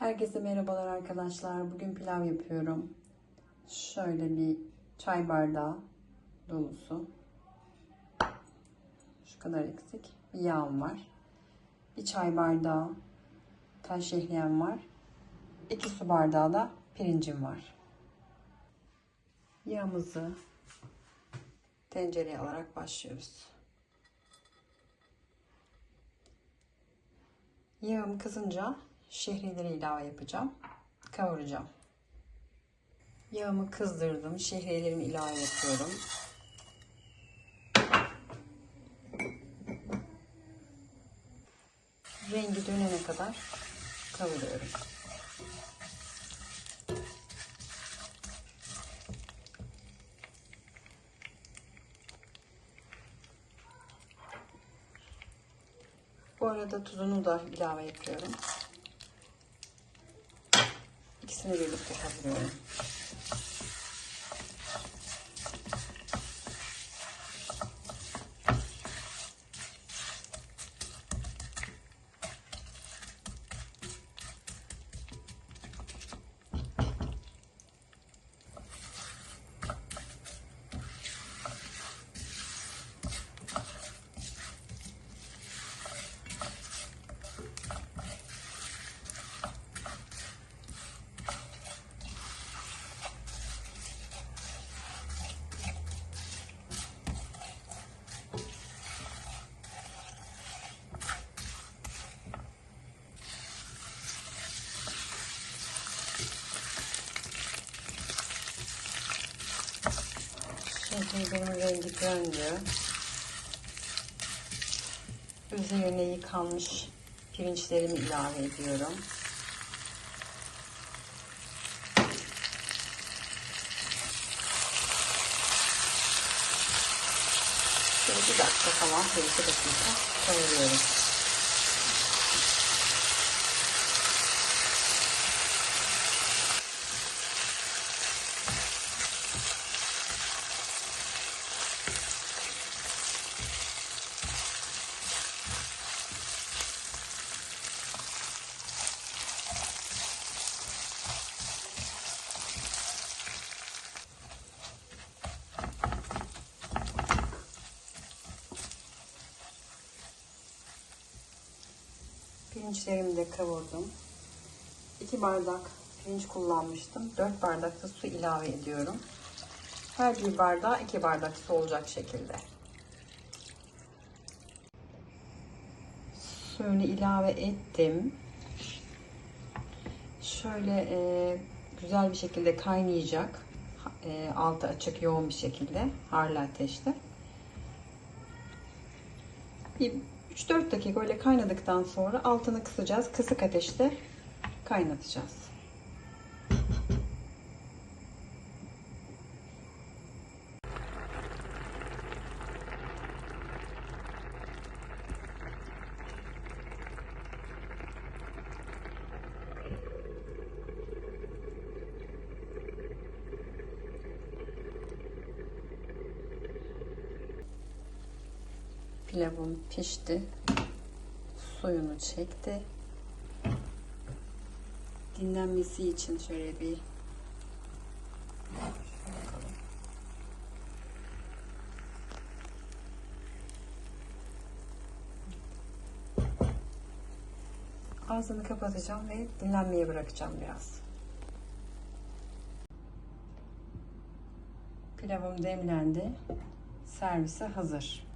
Herkese merhabalar arkadaşlar. Bugün pilav yapıyorum. Şöyle bir çay bardağı dolusu. Şu kadar eksik. Bir yağım var. Bir çay bardağı taş şehriyem var. İki su bardağı da pirincim var. Yağımızı tencereye alarak başlıyoruz. Yağım kızınca şehriyeleri ilave yapacağım. Kavuracağım. Yağımı kızdırdım. Şehriyelerimi ilave yapıyorum. Rengi dönene kadar kavuruyorum. Bu arada tuzunu da ilave yapıyorum. 순으로 이렇게 다 보면 kavuruyorum. Şehriyelerimin rengi döndü. Üzerine yıkanmış pirinçlerimi ilave ediyorum. Şöyle bir dakika falan, bir iki dakika kavuruyorum. Pirinçlerimi de kavurdum. 2 bardak pirinç kullanmıştım. 4 bardak da su ilave ediyorum. Her bir bardağa 2 bardak su olacak şekilde. Suyunu ilave ettim. Şöyle e, güzel bir şekilde kaynayacak. E, altı açık yoğun bir şekilde harlı ateşte. Bir 3-4 dakika öyle kaynadıktan sonra altını kısacağız. Kısık ateşte kaynatacağız. Pilavım pişti. Suyunu çekti. Dinlenmesi için şöyle bir. Ağzını kapatacağım ve dinlenmeye bırakacağım biraz. Pilavım demlendi. Servise hazır.